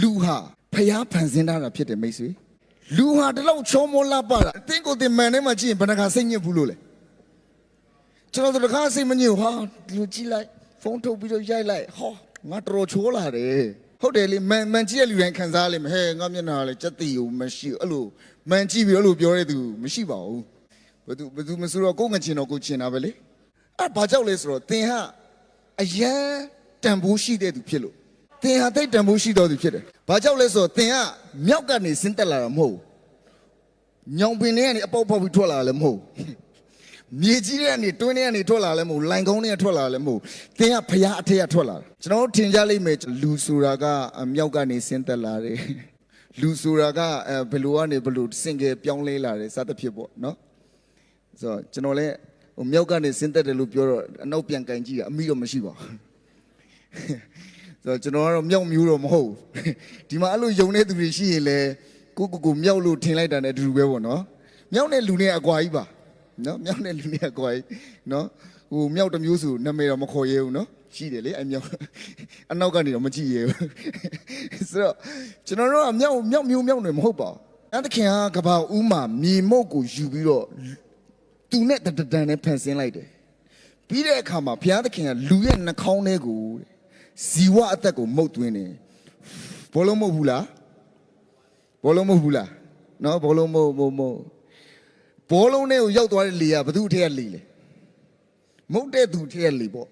လူဟာဖျားဖန်ဆင်းထားတာဖြစ်တယ်မိတ်ဆွေလူဟာတလောက်ချောမောလာပါတာအတင်းကိုတင်မှန်ထဲမှာကြည့်ရင်ဘယ်နှခါစိတ်ညစ်ဘူးလို့လဲကျွန်တော်တို့တစ်ခါစိတ်မညစ်ဘူးဟာလူကြည့်လိုက်ဖုန်းထုတ်ပြီးတော့ရိုက်လိုက်ဟောငါတော်တော်ချိုးလာတယ်ဟုတ်တယ်လေမန်မန်ကြည့်တဲ့လူတိုင်းခံစားလိမ့်မယ်ဟဲ့ငါမျက်နှာကလည်းစက်တီကိုမရှိဘူးအဲ့လိုမန်ကြည့်ပြီးတော့အဲ့လိုပြောတဲ့သူမရှိပါဘူးဘယ်သူဘယ်သူမဆိုတော့ကိုယ်ငချင်တော့ကိုယ်ချင်တာပဲလေအဲ့ဘာကြောက်လဲဆိုတော့သင်ဟာအယံတန်ဖိုးရှိတဲ့သူဖြစ်လို့ သင်ဟာတိတ်တန်ဖိုးရှိတော်သူဖြစ်တယ်။ဘာကြောင့်လဲဆိုတော့သင်ကမြောက်ကနေဆင်းတက်လာတာမဟုတ်ဘူး။ညောင်ပင်ထဲကနေအပေါက်ပေါက်ပြီးထွက်လာတာလည်းမဟုတ်ဘူး။မြေကြီးထဲကနေတွင်းထဲကနေထွက်လာလည်းမဟုတ်ဘူး။လိုင်ကုန်းထဲကထွက်လာလည်းမဟုတ်ဘူး။သင်ကဖျားအထက်ကထွက်လာတာ။ကျွန်တော်တို့ထင်ကြလိမ့်မယ်လူဆိုတာကအမြောက်ကနေဆင်းတက်လာတယ်။လူဆိုတာကအဲဘယ်လိုကနေဘယ်လိုစင်ကြယ်ပြောင်းလဲလာတယ်စသဖြင့်ပေါ့နော်။ဆိုတော့ကျွန်တော်လည်းဟိုမြောက်ကနေဆင်းတက်တယ်လို့ပြောတော့အနောက်ပြန်ကန်ကြည့်တာအမိတော့မရှိပါဘူး။ ဆိုတော့ကျွန်တော်ကတော့မြောက်မျိုးတော့မဟုတ်ဘူးဒီမှာအဲ့လိုယုံတဲ့သူတွေရှိရင်လည်းကိုကိုကိုမြောက်လို့ထင်လိုက်တာနဲ့အတူတူပဲပေါ့နော်မြောက်တဲ့လူနဲ့အကွာကြီးပါနော်မြောက်တဲ့လူနဲ့အကွာကြီးနော်ဟိုမြောက်တစ်မျိုးစုနာမည်တော့မခေါ်ရဲဘူးနော်ရှိတယ်လေအမြောက်အနောက်ကနေတော့မကြည့်ရဲဘူးဆိုတော့ကျွန်တော်တို့ကမြောက်မြောက်မျိုးမြောက်နေမဟုတ်ပါဘူးအဲ့တခင်ကကဘာဦးမှာမြေမုတ်ကိုယူပြီးတော့သူနဲ့တတန်နဲ့ဖန်ဆင်းလိုက်တယ်ပြီးတဲ့အခါမှာဘုရားသခင်ကလူရဲ့နှာခေါင်းထဲကိုတဲ့ ဇီဝအသက်ကိုမှုတ်သွင်းတယ်ဘောလုံးမဟုတ်ဘူးလားဘောလုံးမဟုတ်ဘူးလားနော်ဘောလုံးမဟုတ်မဟုတ်မဟုတ်ဘောလုံးထဲကိုရောက်သွားတဲ့လေကဘသူအထက်ကလေလေမုတ်တဲ့သူအထက်ကလေပေါ့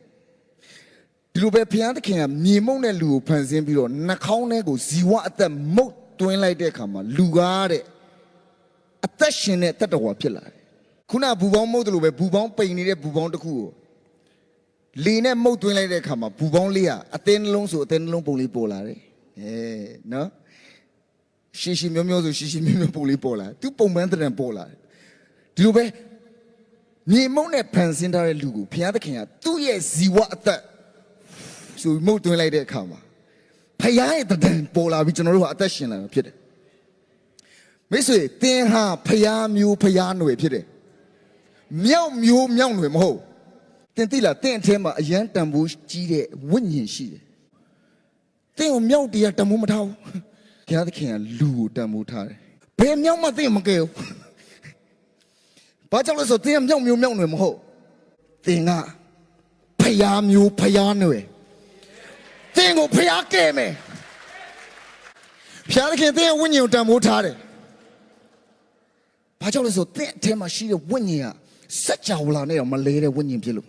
ဒီလိုပဲဘုရားသခင်ကမြေမုတ်တဲ့လူကိုဖန်ဆင်းပြီးတော့နှာခေါင်းထဲကိုဇီဝအသက်မှုတ်သွင်းလိုက်တဲ့အခါမှာလူကားတဲ့အသက်ရှင်တဲ့တတ္တဝါဖြစ်လာတယ်ခုနဘူပေါင်းမုတ်တယ်လို့ပဲဘူပေါင်းပိန်နေတဲ့ဘူပေါင်းတစ်ခုကို လေနဲ့မှုတ်သွင်းလိုက်တဲ့အခါမှာဘူပေါင်းလေးကအသင်းနှလုံးဆိုအသင်းနှလုံးပုံလေးပေါ်လာတယ်။အဲနော်ရှီရှီမျိုးမျိုးဆိုရှီရှီမျိုးမျိုးပုံလေးပေါ်လာတယ်။သူပုံမှန်တဲ့ပေါ်လာတယ်။ဒီလိုပဲမြေမုံနဲ့ဖန်ဆင်းထားတဲ့လူကိုဘုရားသခင်ကသူ့ရဲ့ဇီဝအသက်ဆိုမှုတ်သွင်းလိုက်တဲ့အခါမှာဖခင်ရဲ့တဒံပေါ်လာပြီးကျွန်တော်တို့ဟာအသက်ရှင်လာတာဖြစ်တယ်။မိတ်ဆွေသင်ဟာဖခင်မျိုးဖခင်ຫນွေဖြစ်တယ်။မြောက်မျိုးမြောက်ຫນွေမဟုတ်ဘူး တင်သိလားတင့်အထဲမှာအယမ်းတန်ဖိုးကြီးတဲ့ဝိညာဉ်ရှိတယ်။တင့်ကိုမြောက်တရားတန်ဖိုးမထားဘူး။ဘုရားသခင်ကလူကိုတန်ဖိုးထားတယ်။ဘယ်မြောက်မှတင့်မကယ်ဘူး။ဘာကြောင့်လဲဆိုတော့တင်ကမြောက်မျိုးမြောက်နွယ်မဟုတ်။တင်ကဖျားမျိုးဖျားနွယ်။တင်ကိုဖျားကဲမယ်။ဘုရားသခင်တင်ရဲ့ဝိညာဉ်ကိုတန်ဖိုးထားတယ်။ဘာကြောင့်လဲဆိုတော့တင့်အထဲမှာရှိတဲ့ဝိညာဉ်ကစัจ java လာနဲ့တော့မလဲတဲ့ဝိညာဉ်ဖြစ်လို့